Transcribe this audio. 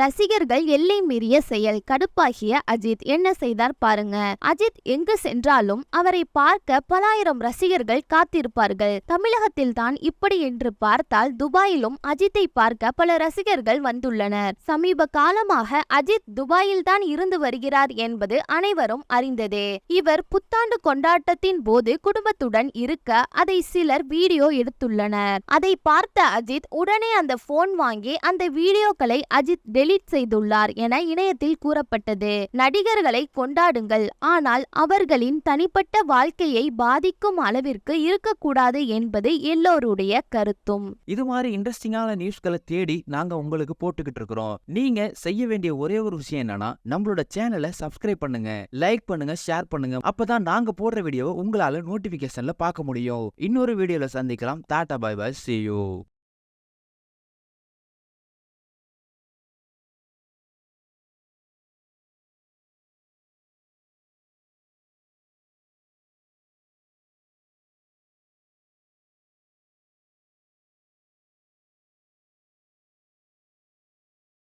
ரசிகர்கள் எல்லை மீறிய செயல். கடுப்பாகிய அஜித் என்ன செய்தார் பாருங்க. அஜித் எங்கு சென்றாலும் அவரை பார்க்க பலாயிரம் ரசிகர்கள் காத்திருப்பார்கள். தமிழகத்தில் தான் இப்படி என்று பார்த்தால் துபாயிலும் அஜித்தை பார்க்க பல ரசிகர்கள் வந்துள்ளனர். சமீப காலமாக அஜித் துபாயில் தான் இருந்து வருகிறார் என்பது அனைவரும் அறிந்ததே. இவர் புத்தாண்டு கொண்டாட்டத்தின் போது குடும்பத்துடன் இருக்க அதை சிலர் வீடியோ எடுத்துள்ளனர். அதை பார்த்த அஜித் உடனே அந்த போன் வாங்கி அந்த வீடியோக்களை அஜித் டெலீட் செய்துள்ளார் என இணையத்தில் கூறப்பட்டது. நடிகர்களை கொண்டாடுங்கள். ஆனால் அவர்களின் தனிப்பட்ட வாழ்க்கையை பாதிக்கும் அளவிற்கு இருக்கக்கூடாது என்பது எல்லோருடைய கருத்தும். இது மாதிரி இன்ட்ரெஸ்டிங்கான நியூஸ்களை தேடி நாங்க உங்களுக்கு போட்டுக்கிட்டு இருக்கிறோம். நீங்க செய்ய வேண்டிய ஒரே ஒரு விஷயம் என்னன்னா நம்மளோட சேனலை சப்ஸ்கிரைப் பண்ணுங்க லைக் பண்ணுங்க ஷேர் பண்ணுங்க. அப்பதான் நாங்க போடுற வீடியோவை உங்களால நோட்டிபிகேஷன்ல பார்க்க முடியும். இன்னொரு வீடியோல சந்திக்கலாம். Tata bye bye see you